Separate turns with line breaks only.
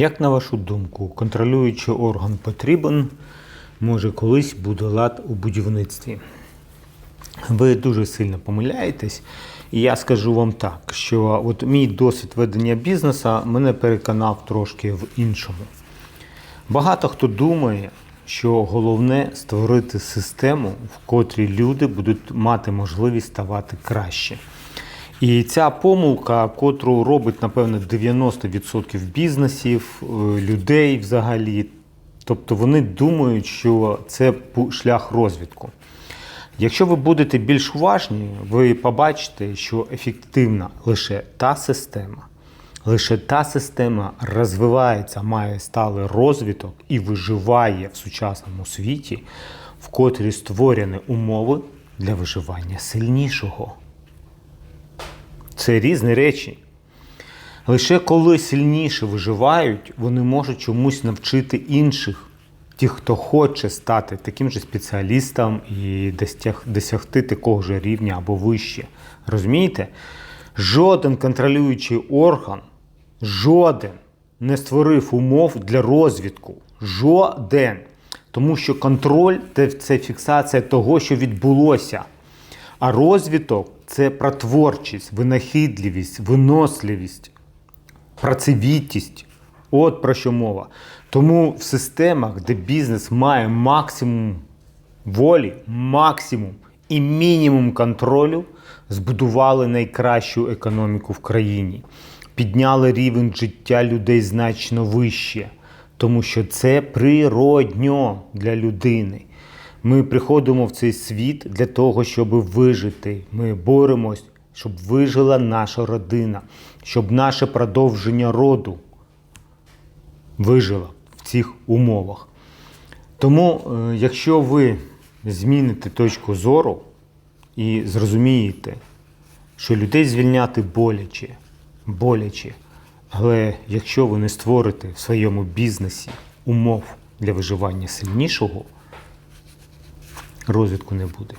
Як на вашу думку, контролюючий орган потрібен, може колись буде лад у будівництві? Ви дуже сильно помиляєтесь, і я скажу вам так, що от мій досвід ведення бізнесу мене переконав трошки в іншому. Багато хто думає, що головне створити систему, в котрій люди будуть мати можливість ставати краще. І ця помилка, котру робить, напевно, 90% бізнесів, е, людей взагалі. Тобто вони думають, що це шлях розвитку. Якщо ви будете більш уважні, ви побачите, що ефективна лише та система, лише та система розвивається, має сталий розвиток і виживає в сучасному світі, в котрій створені умови для виживання сильнішого. Це різні речі. Лише коли сильніше виживають, вони можуть чомусь навчити інших, тих, хто хоче стати таким же спеціалістом і досягти такого ж рівня або вище. Розумієте? Жоден контролюючий орган, жоден не створив умов для розвитку. Жоден. Тому що контроль це фіксація того, що відбулося. А розвиток це про творчість, винахідливість, виносливість, працевітість. От про що мова. Тому в системах, де бізнес має максимум волі, максимум і мінімум контролю, збудували найкращу економіку в країні, підняли рівень життя людей значно вище, тому що це природньо для людини. Ми приходимо в цей світ для того, щоб вижити. Ми боремось, щоб вижила наша родина, щоб наше продовження роду вижило в цих умовах. Тому, е, якщо ви зміните точку зору і зрозумієте, що людей звільняти боляче, боляче, але якщо ви не створите в своєму бізнесі умов для виживання сильнішого, розвитку не буде.